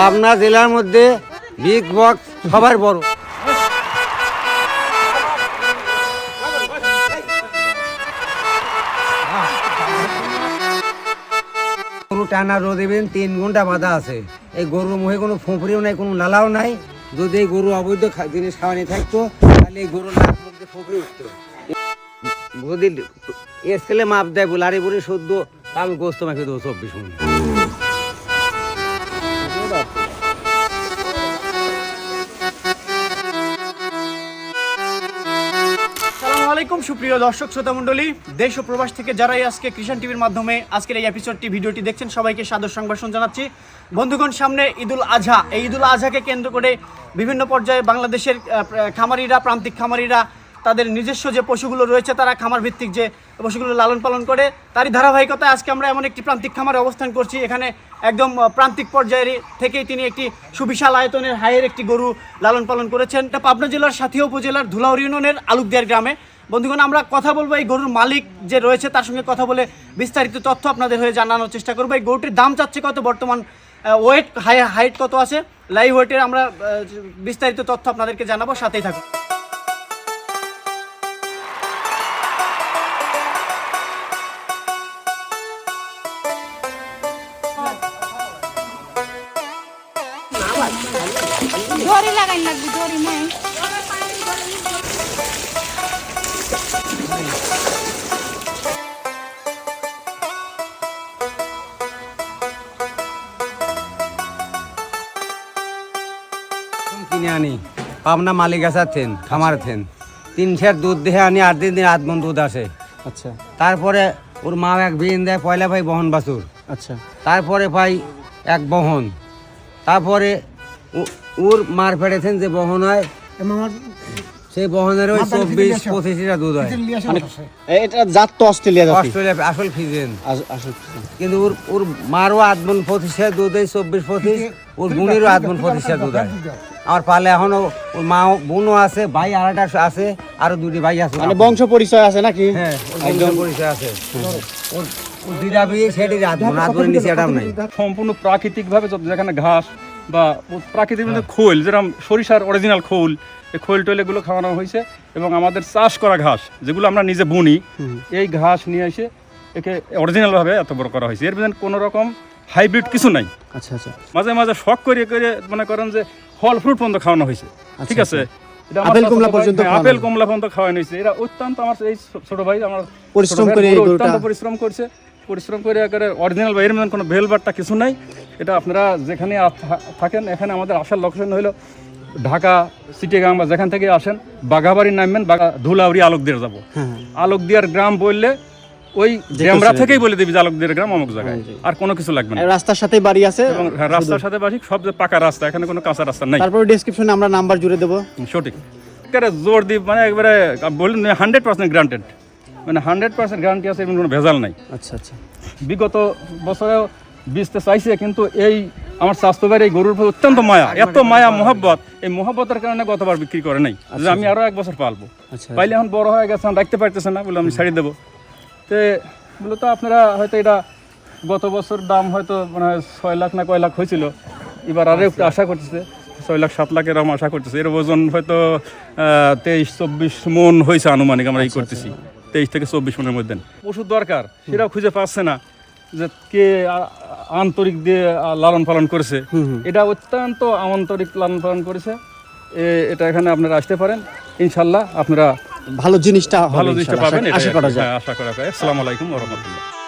পাবনা জেলার মধ্যে big box সবার বড়। গরু টানা রোদ দেবেন তিন ঘণ্টা বাঁধা আছে। এই গরুর মুখে কোনো ফোঁপড়িও নাই কোনো নালাও নাই। যদি এই গরু অবৈধ জিনিস খাওয়ানি থাকতো তাহলে এই গরুর নাক মধ্যে ফোঁপড়ি উঠতো। যদি স্কেলে মাপ দেয় বুলারি বুড়ি শুদ্ধ আমি গোস্ত মাখে দেবো চব্বিশ মিনিট সুপ্রিয় দর্শক, শ্রোতা মণ্ডলী, দেশ ও প্রবাস থেকে যারাই আজকে কৃষাণ টিভির মাধ্যমে আজকের এই এপিসোডটি ভিডিওটি দেখছেন, সবাইকে সাদর সংবাসন জানাচ্ছি। বন্ধুগণ, সামনে ঈদুল আজহা এই ঈদুল আজহাকে কেন্দ্র করে বিভিন্ন পর্যায়ে বাংলাদেশের খামারিরা, প্রান্তিক খামারিরা, তাদের নিজস্ব যে পশুগুলো রয়েছে, তারা খামার ভিত্তিক যে পশুগুলো লালন পালন করে, তারই ধারাবাহিকতায় আজকে আমরা এমন একটি প্রান্তিক খামারে অবস্থান করছি। এখানে একদম প্রান্তিক পর্যায়ের থেকেই তিনি একটি সুবিশাল আয়তনের হায়ের একটি গরু লালন পালন করেছেন। পাবনা জেলার সাথিয়া উপজেলার ধুলাউড় ইউনিয়নের আলুকদিয়ার গ্রামে। বন্ধুগণ, আমরা কথা বলব এই গরুর মালিক যে রয়েছে, তার সঙ্গে কথা বলে বিস্তারিত তথ্য আপনাদের হয়ে জানানোর চেষ্টা করব। এই গরুটির দাম চাচ্ছে কত? বর্তমান ওয়েট হাই হাইট কত আছে? লাইভ ওয়েটের আমরা বিস্তারিত তথ্য আপনাদেরকে জানাব, সাথেই থাকুন। লাগাই লাগবে নাই। কিনে আনি। পাবনা মালিক আছেন খামার থেন। তিন সের দুধ দেহে আনি আট দিন দিন আট মন দুধ আসে। আচ্ছা। তারপরে ওর মা এক বিন দেয় পয়লা ভাই বহন বাসুর আচ্ছা। তারপরে ভাই এক বহন। তারপরে ওর মার ফেড়েছেন যে বহন হয়। সেই বহনের ওই চব্বিশ পঁচিশটা দুধ হয়। এটা জাত তো অস্ট্রেলিয়া অস্ট্রেলিয়া আসল ফিজেন কিন্তু ওর ওর মারও আধমন পঁচিশে দুধ হয় চব্বিশ পঁচিশ ওর বোনেরও আধমন পঁচিশে দুধ হয়। আমার পালে এখনও ওর মা বোনও আছে ভাই আড়াটা আছে আরও দুটি ভাই আছে। মানে বংশ পরিচয় আছে নাকি? হ্যাঁ একদম। পরিচয় আছে। ওর বিয়ে সেটি আধমন আধমনের নিচে নাই। সম্পূর্ণ প্রাকৃতিকভাবে যেখানে ঘাস বা প্রাকৃতিক মধ্যে খোল যেরকম সরিষার অরিজিনাল খোল এই খোল টোল এগুলো খাওয়ানো হয়েছে এবং আমাদের চাষ করা ঘাস যেগুলো আমরা নিজে বুনি এই ঘাস নিয়ে এসে একে অরিজিনালভাবে এত বড় করা হয়েছে। এর মধ্যে কোনো রকম হাইব্রিড কিছু নাই। আচ্ছা আচ্ছা। মাঝে মাঝে শখ করে করে মনে করেন যে ফল ফ্রুট পর্যন্ত খাওয়ানো হয়েছে। ঠিক আছে? এটা আমার আপেল, কমলা পর্যন্ত হ্যাঁ, আপেল কমলা পর্যন্ত খাওয়ানো হয়েছে। এরা অত্যন্ত আমার এই ছোট ভাই আমার পরিশ্রম করে অত্যন্ত পরিশ্রম করছে। পরিশ্রম করে একেবারে অরিজিনাল বা এর কোনো ভেল বাট্টা কিছু নাই। এটা আপনারা যেখানে থাকেন এখানে আমাদের আসার লোকেশন হলো ঢাকা চিটিগাং বা যেখান থেকে আসেন বাঘাবাড়ি নামবেন বাঘা ধুলাউড়ি আলোকদিয়ার যাব। হ্যাঁ আলোকদিয়ার গ্রাম বললে ওই ড্যামরা থেকেই বলে দিবি যে আলোকদিয়ার গ্রাম অমুক জায়গায়। আর কোনো কিছু লাগবে না। রাস্তার সাথে বাড়ি আছে। এবং হ্যাঁ, রাস্তার সাথে বাড়ি সব যে পাকা রাস্তা এখানে কোনো কাঁচা রাস্তা নাই। তারপরে ডেসক্রিপশনে আমরা নাম্বার জুড়ে দেবো। সঠিক। জোর দিই মানে একবারে বলুন হান্ড্রেড পার্সেন্ট গ্রান্টেড মানে হান্ড্রেড পার্সেন্ট গ্যারান্টি আছে এমন কোনো ভেজাল নাই। আচ্ছা আচ্ছা। বিগত বছরেও বিচতে চাইছে কিন্তু এই আমার স্বাস্থ্য ভাইয়ের এই গরুর প্রতি অত্যন্ত মায়া এত মায়া মহব্বত। এই মহব্বতের কারণে গতবার বিক্রি করে নাই। যে আমি আরও এক বছর পালবো। আচ্ছা পাইলে এখন বড় হয়ে গেছে রাখতে পারতেছে না বলে আমি ছাড়ি দেবো। তো মূলত আপনারা হয়তো এটা গত বছর দাম হয়তো মানে ছয় লাখ না কয় লাখ হয়েছিল। এবার আরও একটু আশা করতেছে ছয় লাখ সাত লাখ এরকম আশা করতেছে। এর ওজন হয়তো তেইশ চব্বিশ মন হয়েছে আনুমানিক আমরা এই করতেছি। তেইশ থেকে চব্বিশ মনের মধ্যে ওষুধ দরকার সেটাও খুঁজে পাচ্ছে না যে কে আন্তরিক দিয়ে লালন পালন করেছে। এটা অত্যন্ত আন্তরিক লালন পালন করেছে। এটা এখানে আপনারা আসতে পারেন। ইনশাল্লাহ আপনারা ভালো জিনিসটা ভালো জিনিসটা পাবেন আশা করা যায়। হ্যাঁ, আশা করা যায়। আসসালামু আলাইকুম রাহমাতুল্লাহ।